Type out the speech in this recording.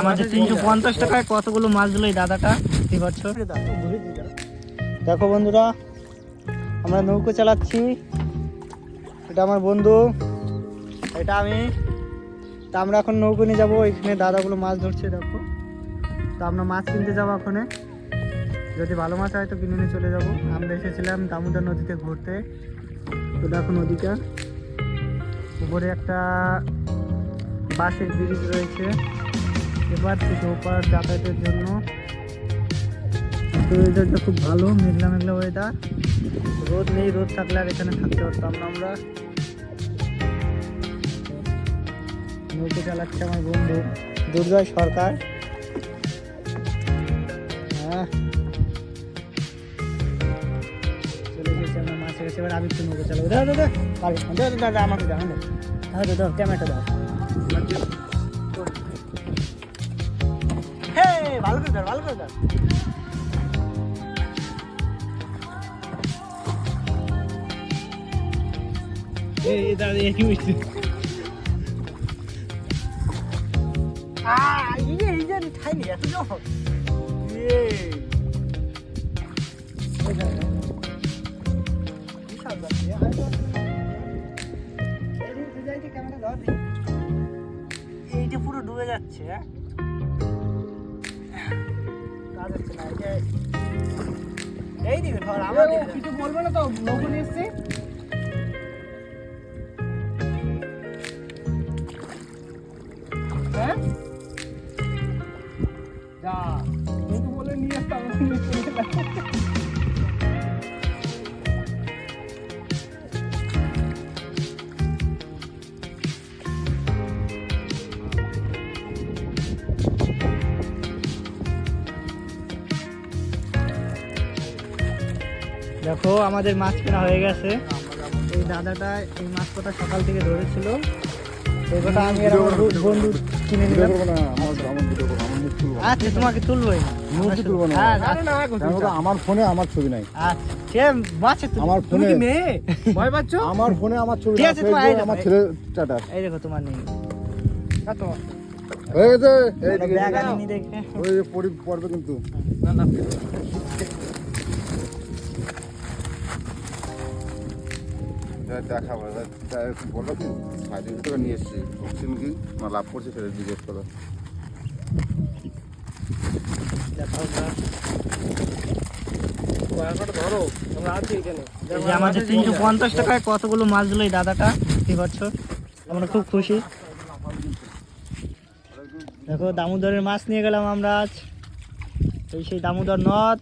আমাদের তিনশো পঞ্চাশ টাকায় কতগুলো মাছ দিল এই দাদাটা দেখো বন্ধুরা আমরা নৌকো চালাচ্ছি। এটা আমার বন্ধু এটা আমি। তা আমরা এখন নৌকো নিয়ে যাব এখানে দাদাগুলো মাছ ধরছে দেখো। তো আমরা মাছ কিনতে যাব ওখানে যদি ভালো মাছ হয় তো কিনে নিয়ে চলে যাব। আমরা এসেছিলাম দামোদর নদীতে ঘুরতে। তো দেখো নদীটা। উপরে একটা বাঁশের ব্রিজ রয়েছে। এবার থেকে ওপার যাতায়াতের জন্য। ওয়েদারটা খুব ভালো, মেঘলা মেঘলা ওয়েদার রোদ নেই, রোদ থাকলে আর এখানে থাকতে পারতাম না আমরা। নৌকো চালাচ্ছে আমার বন্ধু দুর্জয় সরকার। হ্যাঁ। গেছে এবার একটু নৌকো চালাবো। দাদা দাদা পারি দাদা দাদা আমাকে দাও হ্যাঁ। দাদা দাও ক্যামেরাটা দাও। ভালো করে ধর ভালো করে ধর এই এই কি হইছে খাইনি এত জল এ যাচ্ছে? কাজ হচ্ছে না এই যে এই দিকে ধর আমার কিছু বলবে না তো নৌকো নিয়ে এসছি। হ্যাঁ? যা নৌকো বলে নিয়ে আসতাম দেখো আমাদের মাছ কেনা হয়ে গেছে। এই দাদাটা এই মাছ কটা সকাল থেকে ধরেছিল। আমি আর আমার বন্ধু- কিনে নিলাম। আচ্ছা তোমাকে তুলবোই মুখে তুলবো না। হ্যাঁ, আরে না আমার ফোনে আমার ছবি নাই। আচ্ছা মাছে আমার ফোনে কি মেয়ে? ভয় পাচ্ছ? আমার ফোনে আমার ছবি ঠিক আছে, তোমার আমার দেখো, ছেলে স্ট্যাটাস এই দেখো তোমার নেই। এত এই যে এইদিকে ব্যাগ এদিকে। আনিনি দেখে। ওই পড়বে কিন্তু। না না কি কি করছে আমাদের তিনশো পঞ্চাশ টাকায় কতগুলো মাছ দিল দাদাটা দেখতে পাচ্ছ আমরা খুব খুশি। দেখো দামোদরের মাছ নিয়ে গেলাম আমরা আজ। এই সেই দামোদর নদ।